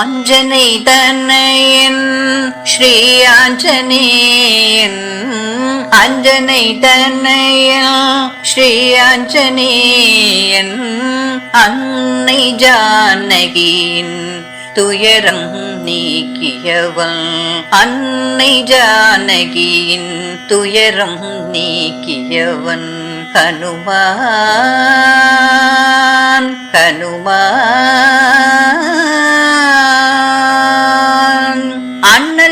அஞ்சனை தன்னையன் ஸ்ரீ ஆஞ்சநேயன். அஞ்சனை தன்னையன் ஸ்ரீ ஆஞ்சநேயன். அன்னை ஜானகியின் துயரம் நீக்கியவன் அன்னை ஜானகியின் துயரம் நீக்கியவன் ஹனுமான். ஹனுமான்.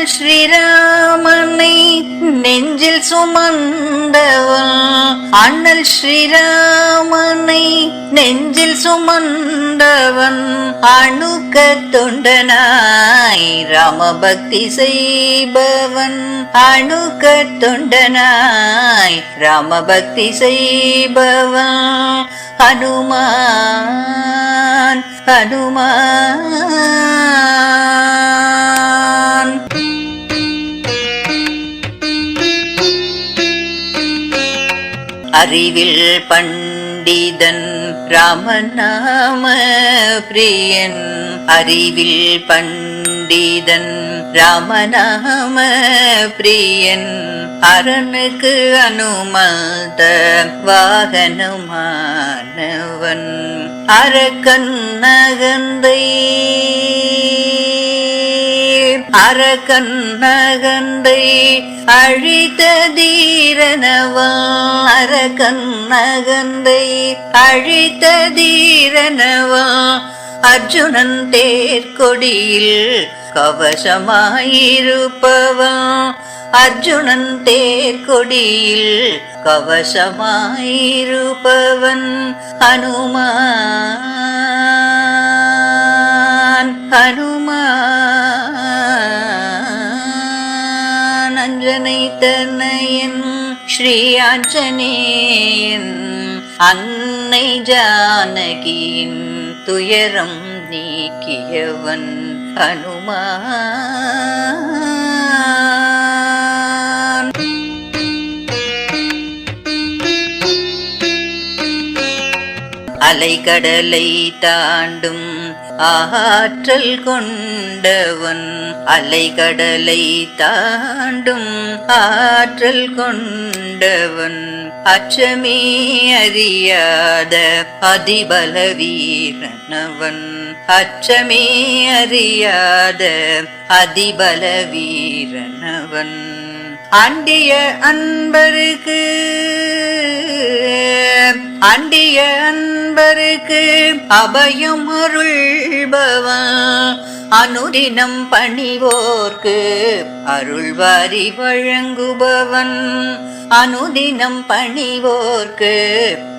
ஸ்ரீராமனை நெஞ்சில் சுமந்தவள். அண்ணல் ஸ்ரீராமனை நெஞ்சில் சுமந்தவன். அணுக்க தொண்டனாய் ராமபக்தி செய்பவன். அணுக்க தொண்டனாய் ராமபக்தி செய்பவன். ஹனுமான் ஹனுமான் அறிவில் பண்டிதன் ராமநாம பிரியன். அறிவில் பண்டிதன் ராமநாம பிரியன். அரணுக்கு அனுமத வாகனமானவன். அரக்கன் நகந்தை அரக்கன் அழித்த தீரனவா அரக்கன் அழித்த தீரனவா அர்ஜுனன் தேர்கொடியில் கவசமாயிருப்பவன் அர்ஜுனன் தேர்கொடியில் கவசமாயிருப்பவன் ஹனுமான் ஹனுமான் தன்னையன் ஸ்ரீ ஆஞ்சநேயன் அன்னை ஜானகியின் துயரம் நீக்கியவன் ஹனுமான். அலைகடலை தாண்டும் ஆற்றல் கொண்டவன் அலைகடலை தாண்டும். ஆற்றல் கொண்டவன் அச்சமே அறியாத அதிபல வீரனவன் அச்சமே அறியாத அதிபல வீரனவன் அண்டிய அன்பருக்கு அண்டிய அன்பருக்கு அபயம் அருள்பவன் அனுதினம் பணிவோர்க்கு அருள்வாரி வழங்குபவன். அனுதினம் பணிவோர்க்கு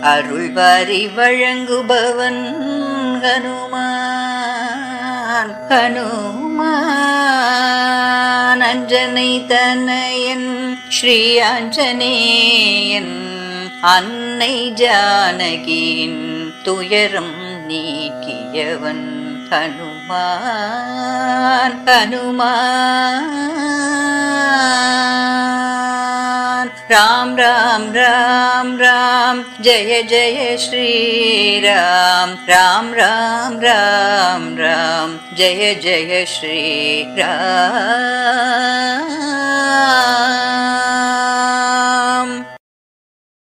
அருள்வாரி வழங்குபவன் ஹனுமான். ஹனுமான் அஞ்சனை தனையன் ஸ்ரீ ஆஞ்சநேயன் அன்னை ஜானகியின் துயரம் நீக்கியவன் ஹனுமான் ஹனுமான் ராம் ராம் ராம் ராம் ஜெய ஜெய ஸ்ரீராம் ராம் ராம் ராம் ராம் ஜெய ஜெய ஸ்ரீராம்